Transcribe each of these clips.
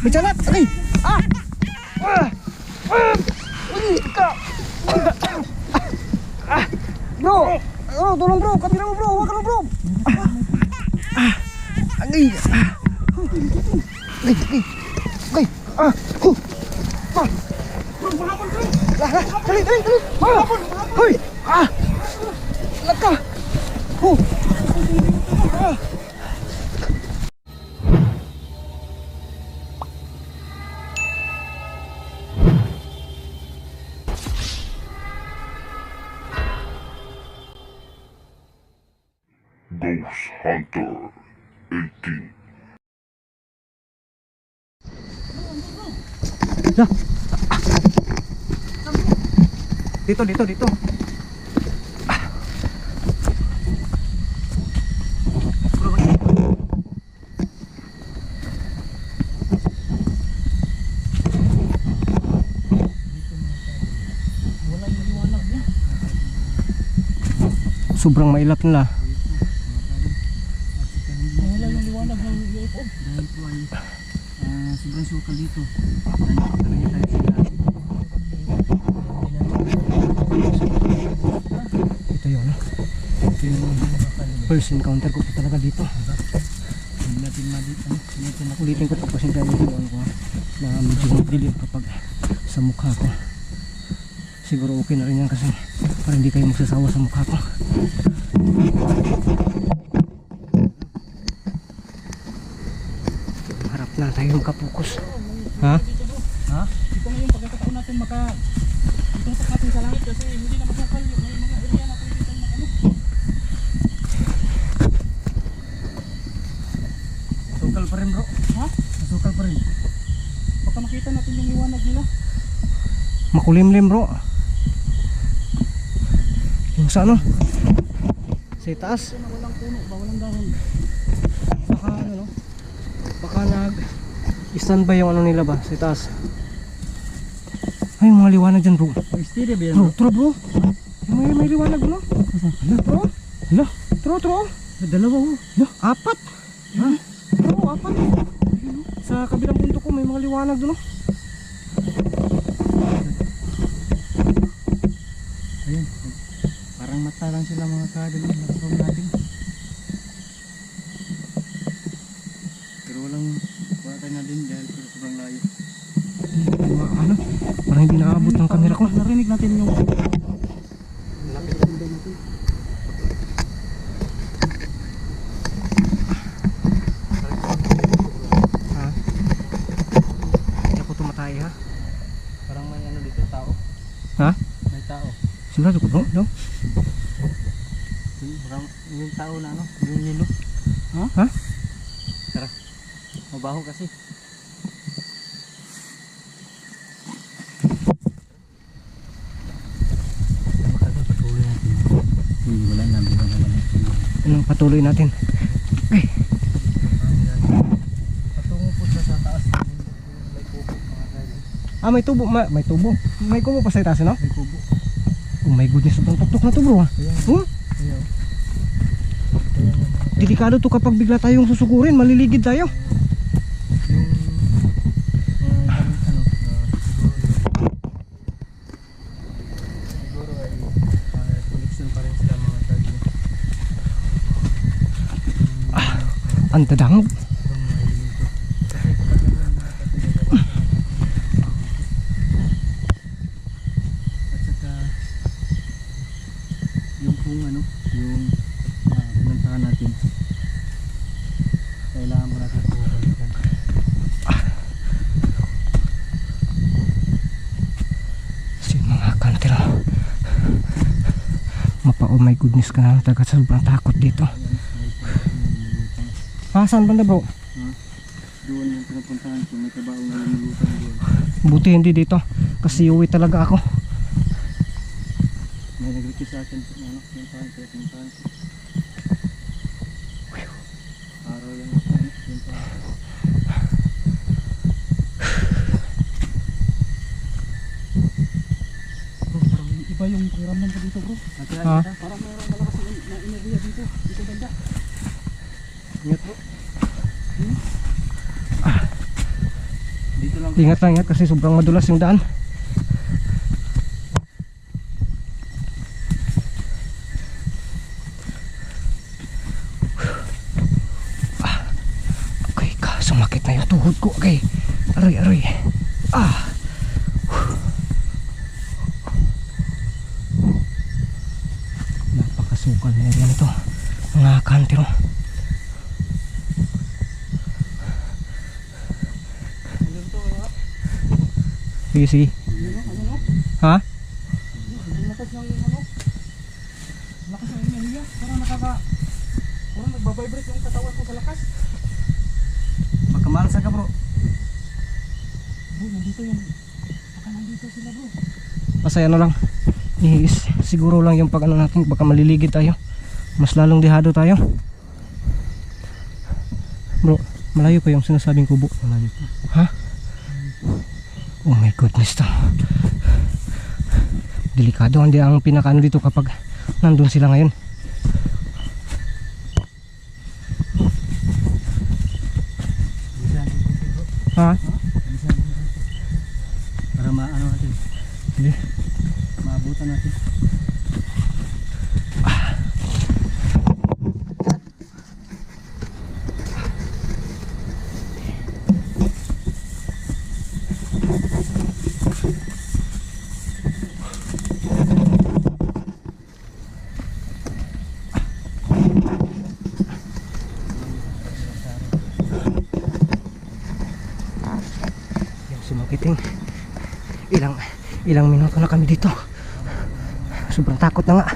May salat! Ay! Ah! Ah! Ah! Ah! Bro! Oh, tolong bro! Kamera mo bro! Hawakan mo bro! Ah! Ah! Ay! Ah! Ay! Ay! Ay! Ah! Huh! Ah! Lah, lah, dali, dali, dali! Ah! Hoy! Ah! Laka! Dito, dito, dito. Sobrang mailap nila. Wala yung liwanag ng UFO. Dahil po ay ah, sobrang sukal dito. Dahil talaga tayo sila. Ito yun. no? Ito yung First encounter ko po talaga dito. hindi natin madito. Ulitin ko ito kasi dahil yung ano ko na medyo magdilim kapag sa mukha ko. Siguro okay na rin yan kasi para hindi kayo magsasawa sa mukha ko. Harap na tayo makapokus. Ha? Ha? Ito na yung pagkakataon natin maka itutok natin sa langit kasi hindi na masukal yung may mga area na pwede tayo mag ano. Sukal pa rin bro. Ha? Sukal pa rin. Baka makita natin yung liwanag nila. Makulimlim bro. Yung sa ano? Sa itaas. Na walang puno ba? Walang dahon. Baka ano no? Baka nag standby yung ano nila ba sa itaas. Ay, yung mga liwanag dyan bro. May steady ba yan? Bro, tro bro. May, may liwanag no? Hala bro. Hala. Tro, tro. Dalawa oh. Hala, apat. Ha? Bro, apat. Sa kabilang punto ko may mga liwanag doon no? Ayun. Parang mata lang sila mga kadal. Nakasawag natin. Pero walang bata na din dahil sobrang layo. Ano? Parang hindi nakaabot ng camera ko. Narinig natin yung Ha? Hindi ako tumatay ha? parang may ano dito tao. Ha? May tao. Sigurado ko bro? No? Yung, tao na ano, yung yelo. Ha? Ha? Tara. Mabaho kasi. Hindi, wala na. Wala na. Anong patuloy natin? Ay, Patungo po sa taas. May mga kaya. ah may tubo, ma may tubo. May kubo pa sa itaas, no? May kubo. Oh my goodness, sobrang tuktok na to bro. ah. Kaya, Oh. Delikado to kapag bigla tayong susukurin, maliligid tayo. Yung uh, ano, ano, uh, siguro siguro ay uh, connection pa rin sila mga kaya. Ang dadangog. Sobrang mahiling ko. Kasi kapag naman mga kapatid, at saka yung kung ano, yung uh, pinuntahan natin kailangan mo natin pumabalikan. Kasi mga kantira. Mapa oh my goodness ka na taga sobrang takot dito. Ah, saan banda bro? Doon yung pinapuntahan ko, may na lumulutang doon. Buti hindi dito. Kasi uwi talaga ako. May nag-request sa akin, ano, pinuntahan ko, pinuntahan ko. Araw lang ako, ano, pinuntahan ko. Bro, parang pakiramdam ko dito bro. Ha? Parang mayroong malakas na, na enerhiya dito. Dito banda. Ingat bro. Ingat lang, ingat kasi sobrang madulas yung daan. Ah, Okay, ka, sumakit na yung tuhod ko. Okay, aray, aray. Ah. Napakasukal na area nito. Mga kantiro. Sige. Ha? Lakas ng ano? Lakas ng enerhiya. Parang nakaka... Parang nagbabibrate yung katawan ko sa lakas. Baka malsa ka bro. Bro, nandito yung... Baka nandito sila bro. Masaya na lang. Is, siguro lang yung pag ano natin, baka maliligid tayo. Mas lalong dehado tayo. Bro, malayo pa yung sinasabing kubo. Malayo pa. Ha? Oh my goodness to. Delikado hindi ang pinakaano dito kapag nandun sila ngayon. Ha? Para maano natin. Sige. Maabutan natin. Yung sumakiting. Ilang ilang minuto na kami dito. Sobrang takot na nga.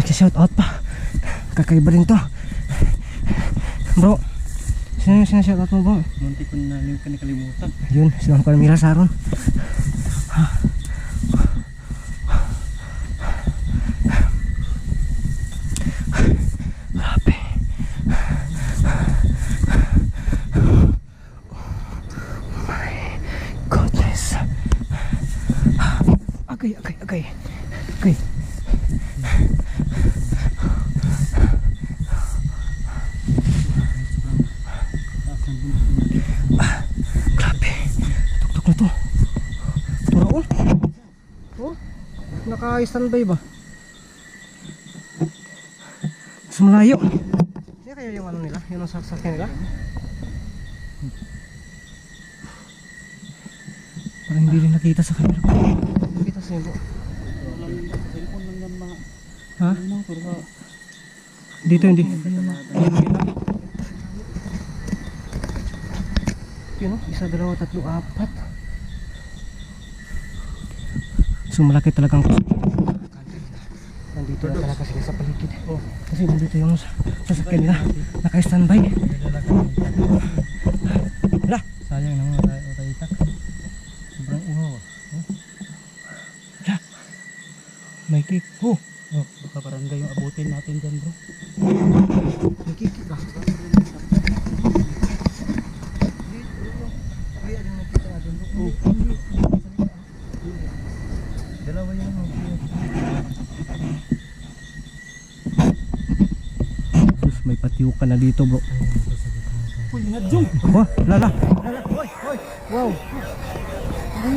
Nagsishout out pa. Kakaiba rin to. Bro, sino yung sinashout out mo bro? Munti ko na yung nakalimutan. Yun, si Ma'am Carmila Saron. Grabe. Oh my goodness. Agay, agay, agay. Agay. Grabe. Tuktok na to. Turaon. Oh. Naka-standby ba? Mas malayo. Hindi kaya yung ano nila? Yung sasakyan nila? Parang hindi rin nakita sa camera. Nakita sa iyo. Cellphone lang yan mga... Ha? Dito hindi. Yun isa, dalawa, tatlo, apat. So malaki talagang Nandito na talaga sila sa paligid. Oh, kasi nandito yung sa- sasakyan nila. Naka-standby. Wala. Sayang naman tayo itak. Sobrang uho. May kick. Oh, Oh, baka barangay yung abutin natin dyan bro. may kick? Ay, ano nakita natin bro? Oh. Dalawa Sus, may patiukan na dito bro. Uy, nadjong! Wah, lala. Lala. Hoy, hoy. Wow. Ay,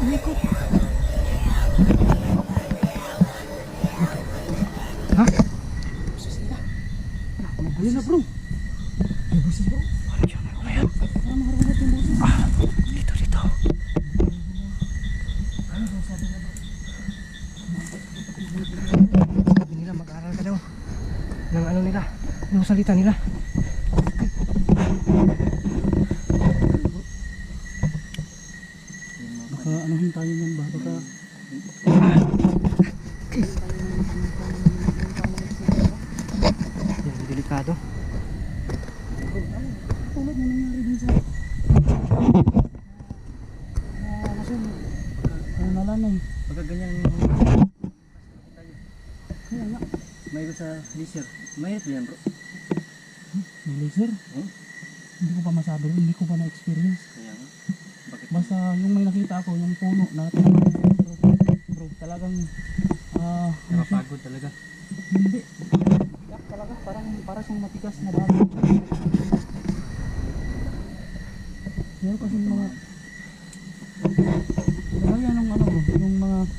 umikot! Ha? Ayun na bro! May buses bro. Ano yun? Ano yan? Parang maharungat yung buso. Ah, dito, dito. Sabi nila mag-aral daw. Ng ano nila. Ng salita nila. Baka anuhin tayo yan ba? Baka... Yan, delikado. Tulad na nangyari din sa... Ah, kasi... Ano nalanay? Pagka ganyan Kaya nga. may iba sa leisure. Mahirap yan bro. May laser? Hmm? Hindi ko pa masabi. Hindi ko pa na-experience. Kaya nga. Bakit? Basta yung may nakita ako, yung puno na tinanong bro, bro, talagang siya? Nakapagod talaga. Hindi. Yak talaga, parang para siyang matigas na bagay. Meron kasi mga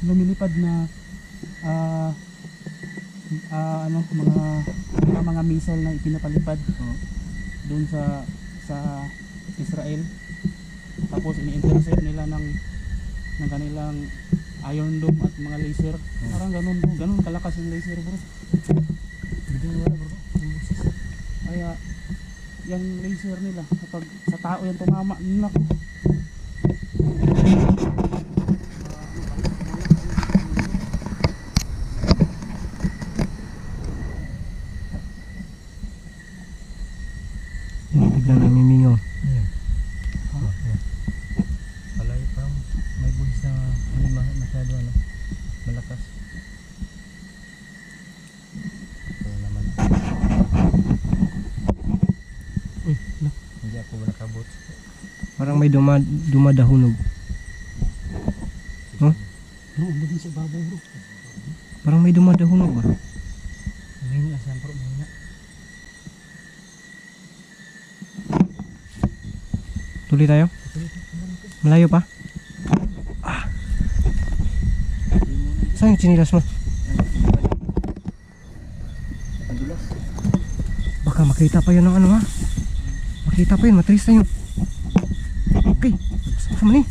lumilipad na ah ah, ano mga mga, mga missile na ipinapalipad doon sa sa Israel. Tapos ini-intercept nila ng ng kanilang Iron Dome at mga laser. Parang ganun, ganun kalakas yung laser, bro. Bigyan wala bro. Kaya yung laser nila kapag sa tao yan tumama, nako. Yung biglang namimingaw. Ayan. Oh, ayan. Palay parang may buhis na hindi ma- masyado ano. Malakas. Ito naman. Uy, no. Hindi ako nakabot. Parang may duma, dumadahunog. Huh? No, din sa babaw, bro. Parang may dumadahunog ba? Mahina na siya bro. Mahina. Tuloy tayo? Malayo pa? Ah. Saan yung chinilas mo? Baka makita pa yun ng ano ha? Makita pa yun, matris na yun. Okay, sama ni.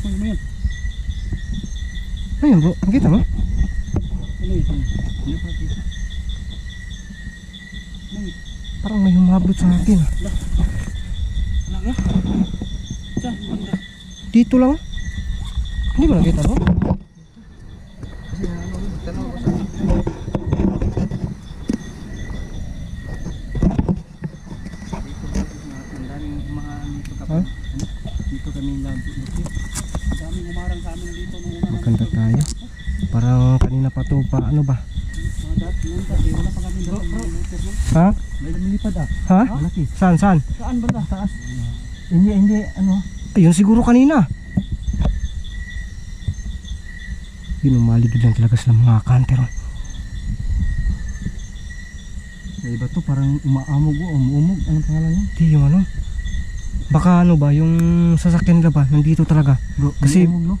Ano mo yan? Ano yun bro? Nakita mo? Ano yun? Hindi pa kita. Ano yun? Parang may humablot sa akin. ah. Ano nga? Diyan, banda. Dito lang. ah. Hindi mo nakita bro? Kasi ano, tanong ko sa Dito ang daming mga dito Ha? kapag ano, dito kami nabukit. Ang daming umarang sa amin dito nung una namin. Maganda tayo. Parang kanina pa to pa ano ba? Mga dati, yun dati, wala pa kami doon. no? Ha? May lumilipad ah. Ha? Malaki. Saan saan? Saan banda? Taas. Hindi, hindi, ano. Ayun siguro kanina. Yun umaligid lang talaga sila mga kanter. oh. May iba to parang umaamog o umuumog. Anong pangalan yun? Di yung ano. Baka ano ba, yung sasakyan nila ba, nandito talaga. Bro, Kasi- umuumog, no?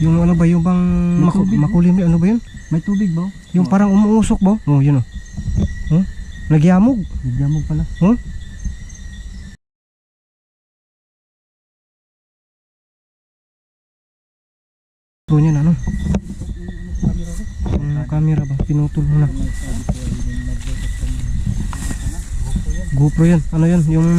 Yung ano ba, yung bang May maku- tubig, no? makulim, ano ba yun? May tubig bro. Yung parang umuusok ba? Oh, yun oh. Nagyamog. Nagyamog pala. Huh? Ito niyan ano? Camera ko. Yung camera ba? Pinutol mo na. GoPro yun. Ano yun? Yung...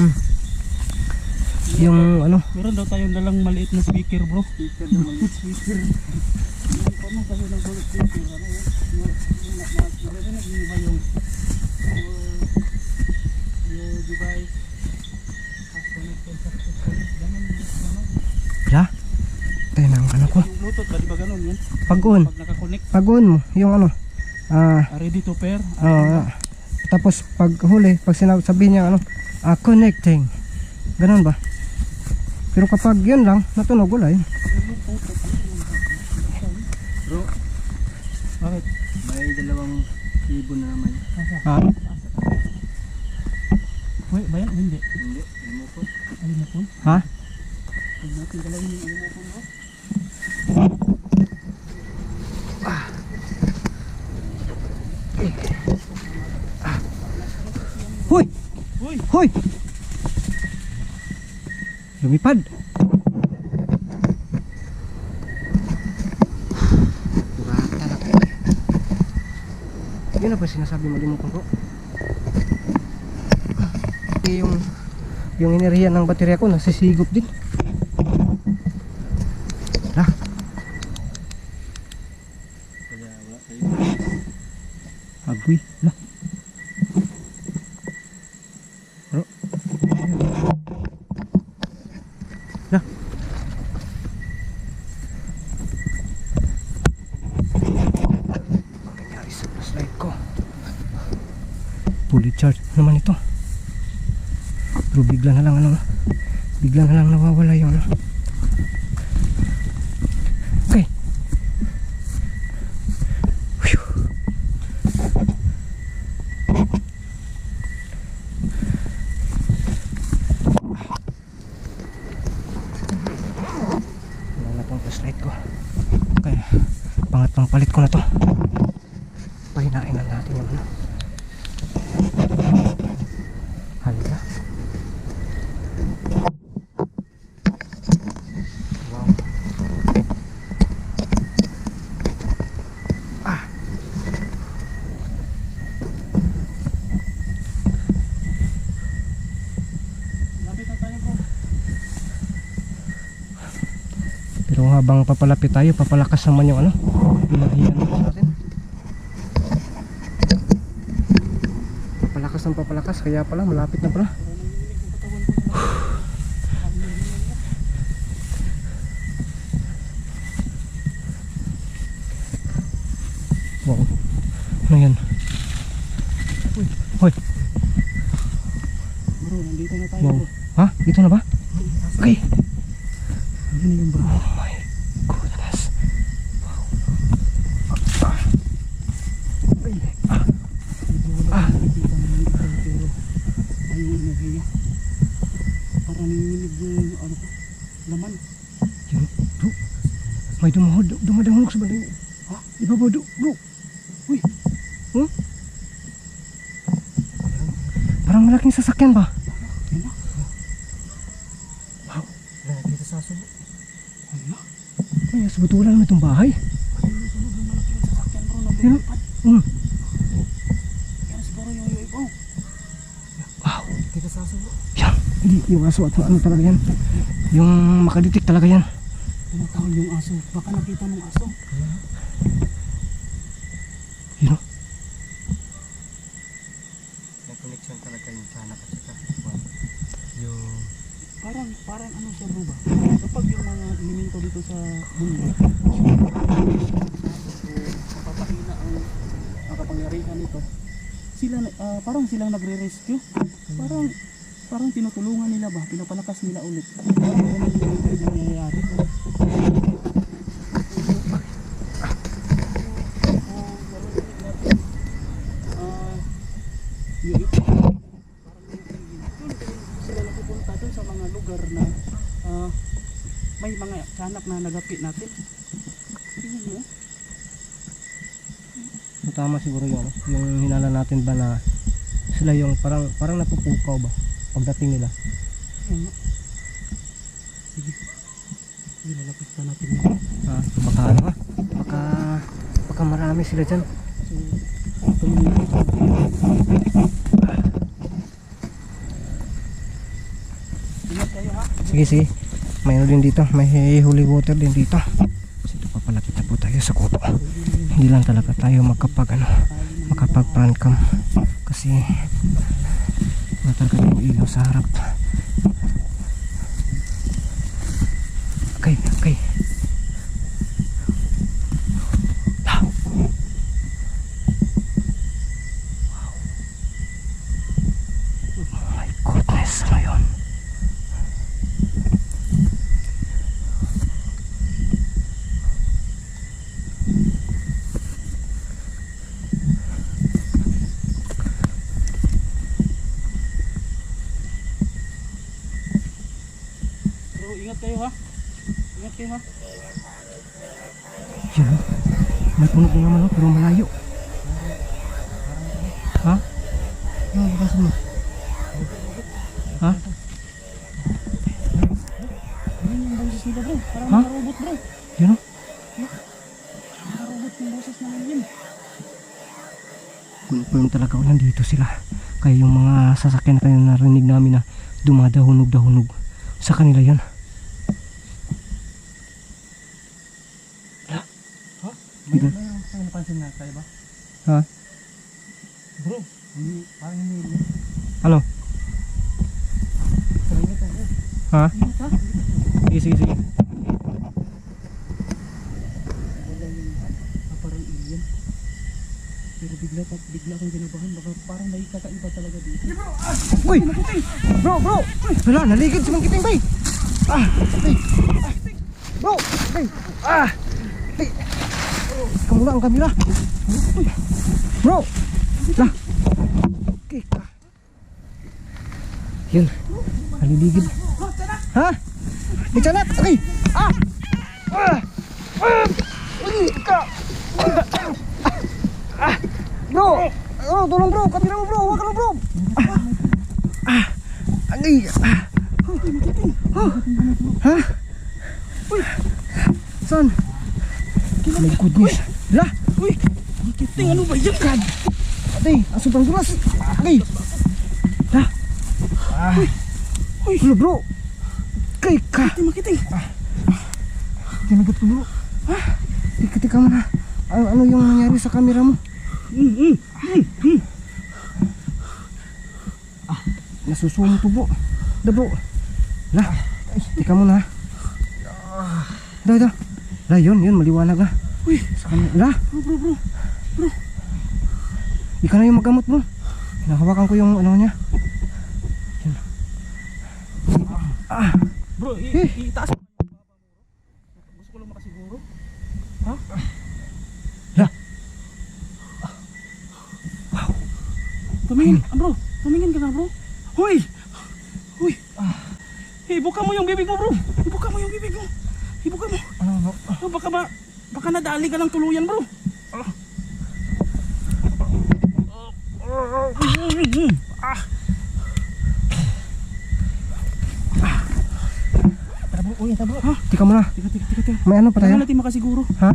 Yung ano? Meron daw tayong dalang maliit na speaker, bro. Speaker na maliit speaker. Yung ano kasi ng bullet speaker, ano yun? Yung, yung, na, na, yung, yun? Pag-on. Pag nakakonect, Pag-on mo. Yung ano. Ah... ah, ready to pair. ah, tapos pag huli, pag sinabi sabihin niya ano, ah, connecting. Ganun ba? Pero kapag yun lang, natunog wala yun. Bro, Bakit? may dalawang ibon na naman. Ha? Wait, ba yan? Hindi. Hindi, remote. Ay, mo po. Ha? Huwag natin galawin yung ano po, Uy! Hoy! Lumipad. Kurata na ko. Yun na ba sinasabi mo limong ko? Eh, yung yung enerhiya ng baterya ko nasisigop din. Lah, Kaya wala kayo. agoy. Lah. Bro. Lah. Ang nangyari sa flashlight ko. Fully charged naman ito. Pero bigla na lang ano, bigla na lang nawawala yung ano. Okay. Phew. Wala na tong flashlight ko. Okay. pangatlong palit ko na to. Pahinain na natin yung ano. Halika. Wow. Ah. Lapit na tayo bro. Pero habang papalapit tayo, papalakas naman yung ano, binahiyan natin. Papalakas ng papalakas, kaya pala malapit na pala. Wow. Ano yan? Uy, hoy. Bro, nandito na tayo Wow. bro. Ha? Dito na ba? Okay. Yun na yung bro. Oh my goodness. Ay, ah, Medyo wala Ah. akong nakikita ng ito pero ayun enerhiya. Parang nanginginig yung ano ko, laman. yun, bro. May dumahod, dumadahulog sa balay. Ha? Iba ba, do, bro? Uy. Huh? Parang malaking sasakyan ba? Yun na. Wow. Wala nakita sa aso. Ayun na. May asubutulan naman itong bahay. Ayun sunod ng malaking sasakyan bro na Yun. lumipad. Hmm. Yan siguro yung UFO. Wow. Nakita sa aso. Yan. Hindi, yung aso at ano talaga yan. Yung makaditik talaga yan. Tumatawag yung aso. Baka nakita ng aso. Yun o. May connection talaga yung tiyanak at saka yung Parang, parang ano siya bro ba? Kapag yung mga elemento dito sa mundo, napapahina ang, ang kapangyarihan nito, sila, ah, parang silang nagre-rescue. Parang, parang tinutulungan nila ba? Pinapalakas nila ulit. Sa mga lugar na ah, may mga kanak na nagapi natin. Tingnan mo. Tama siguro ano, yung hinala natin ba na sila yung parang parang napupukaw ba pagdating nila. Ayun. Sige. Sige, lalapit pa natin yan. Ah, baka ano ha? Baka baka marami sila dyan. Ha. Sige, sige. May ano din dito. May holy water din dito. So, ito papalapit na po tayo sa kuto. Hindi lang talaga tayo makapag ano, makapag cam. Kasi wala talaga tayong ilaw sa harap. Okay, okay. Ah. Oh my goodness, ano yun? Bro, ingat kayo ha. Ingat kayo ha. Yun oh. May puno din naman oh, pero malayo. Ha? Ano bakasan mo? Ha? Yung boses nila bro. Parang robot bro. Yun oh. Mga robot yung boses na yun. Confirm talaga oh, nandito sila. Kaya yung mga sasakyan na narinig namin na dumadahunog-dahunog. Sa kanila yan. may, Dito. may, may napansin na tayo ba? Ha? Bro, hindi, parang hindi. Ano? Sarang ito bro. Ha? Ingat ha. Sige, sige, sige. Wala yung ah, parang alien. Pero bigla, pag bigla akong ginabahan, baka parang may kakaiba talaga dito. Uy! Bro, bro! Wala, naligid si Mang Kiting, bay! Ah! Bay! Ah! Bro! Bay! Ah! Bay! Kamu ang kamera! Uy! Bro! Lah! Okay. Ah. Yun. Naliligid. Ha? May tiyanak! Okay! Ah! Ah! Ah! Uy! Ka! Ah, bro! Oh, tulong bro! Kapira mo bro! Huwag lang bro! Ah! Ah. Oh. Ha? Uy! Saan? My goodness! La! Uy! Kiting, ano ba yan? God! Atay, ang sobrang dulas! Agay! La! Ah. Uy! Hello bro! Kay ka! Kiting, makiting. Tinagat ko bro. Ha? Tika, tika mo na. Ano, ano yung nangyari sa camera mo? Mm, mm, mm, mm. Nasusumo to bro. Da bro. La. Tika mo na. Da, da. La, yun, yun. Maliwanag na. Uy! Sa camera. La. Bro, bro, bro. Ikaw na yung magamot bro. Hinahawakan ko yung ano niya. Yan. Ah. Bro, Eh. itaas mo yung baba mo, bro. Gusto ko lang makasiguro. Ha? La. Tumingin, ah, bro. Tumingin ka na, bro. Hoy! Hoy! Ibuka mo yung bibig mo, bro. Ibuka mo yung bibig mo. Ibuka mo. Ano, ano? Oh, baka ba, baka nadali ka ng tuluyan, bro. Ah. Tara bro, uy, tara bro. Ha? Tika mo na. Tika, tika, tika, tika. May ano pa tayo? Kailangan natin makasiguro. Ha?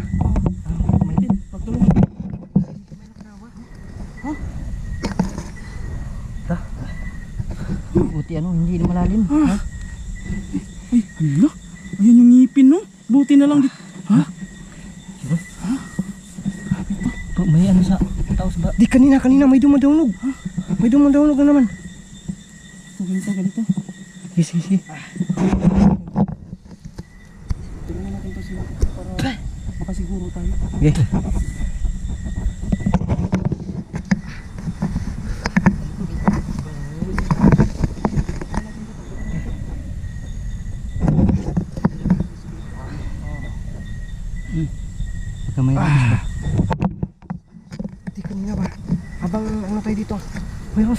Buti ano, hindi na malalim. Ha? Ay, hala. Ayan yung ngipin, no? Buti na lang dito. Ha? Bro, may ano sa taos ba? Di kanina, kanina may dumadawnog. May dumadawnog na naman. Ito, ganito, ganito. Sige, sige, sige. Tingnan natin to sila para makasiguro tayo. Okay.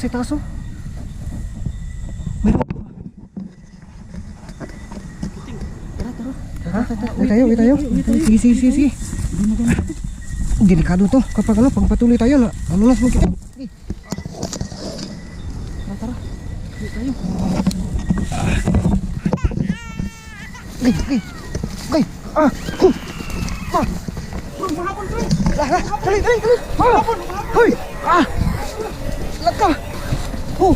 Taso? Mayroon pa ba? Tara, tara. Ha? Uy tayo, uy tayo. Sige, sige, sige, sige. Delikado to. Kapag ano, pag patuloy tayo na, ano na mo kita. Tara, tara. Uwi tayo. Gay, gay, gay. Ah. Ah. Lah, lah, dali, dali, dali. Ah, hoy, ah. Laka. Oh.